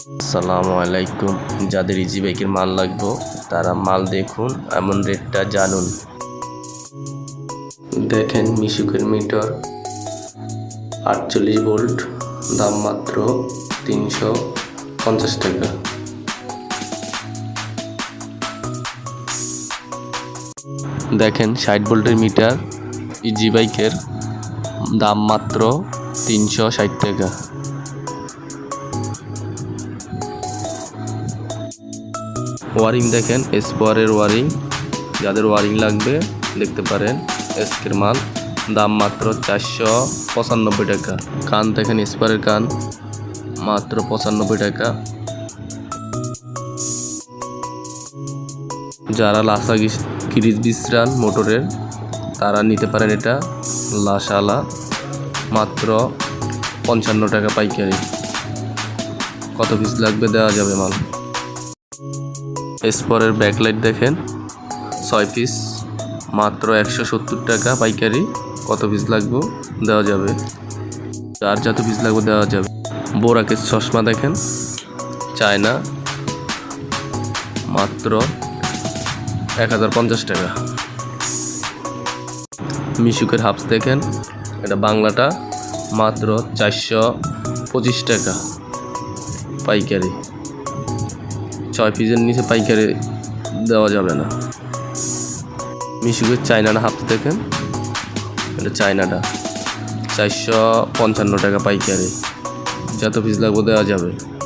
আসসালামু আলাইকুম। যাদের ইজি বাইকের মাল লাগবো, তারা মাল দেখুন, এমন রেটটা জানুন। দেখেন মিশুকের মিটার, আটচল্লিশ ভোল্ট, দাম মাত্র তিনশো পঞ্চাশ টাকা। দেখেন ষাট ভোল্টের মিটার ইজি বাইকের দাম মাত্র তিনশো ষাট টাকা। ওয়ারিং দেখেন স্পোয়ারের ওয়ারিং। যাদের ওয়ারিং লাগবে, দেখতে পারেন এসকের মাল। দাম মাত্র চারশো পঁচানব্বই টাকা। কান দেখেন স্পোয়ারের কান। মাত্র পঁচানব্বই টাকা। যারা লাসা কিরিজ বিশ্রান মোটরের, তারা নিতে পারেন এটা লাসালা মাত্র পঞ্চান্ন টাকা পাইকারি। কত পিস লাগবে দেওয়া যাবে মাল? এসপরের ব্যাকলাইট দেখেন। ছয় পিস মাত্র একশো সত্তর টাকা পাইকারি। কত পিস লাগবে? দেওয়া যাবে। আর যত পিস লাগবে দেওয়া যাবে। বোরাকের চশমা দেখেন। চায়না। মাত্র এক হাজার পঞ্চাশ টাকা। মিশুকের হাফস দেখেন। এটা বাংলাটা মাত্র চারশো পঁচিশ টাকা পাইকারি। ছয় পিসের নিচে পাইকারি দেওয়া যাবে না। মিশুকের চায়নাটা হাফ দেখেন। এটা চায়নাটা। চারশো পঞ্চান্ন টাকা পাইকারি। যত পিস লাগবে দেওয়া যাবে।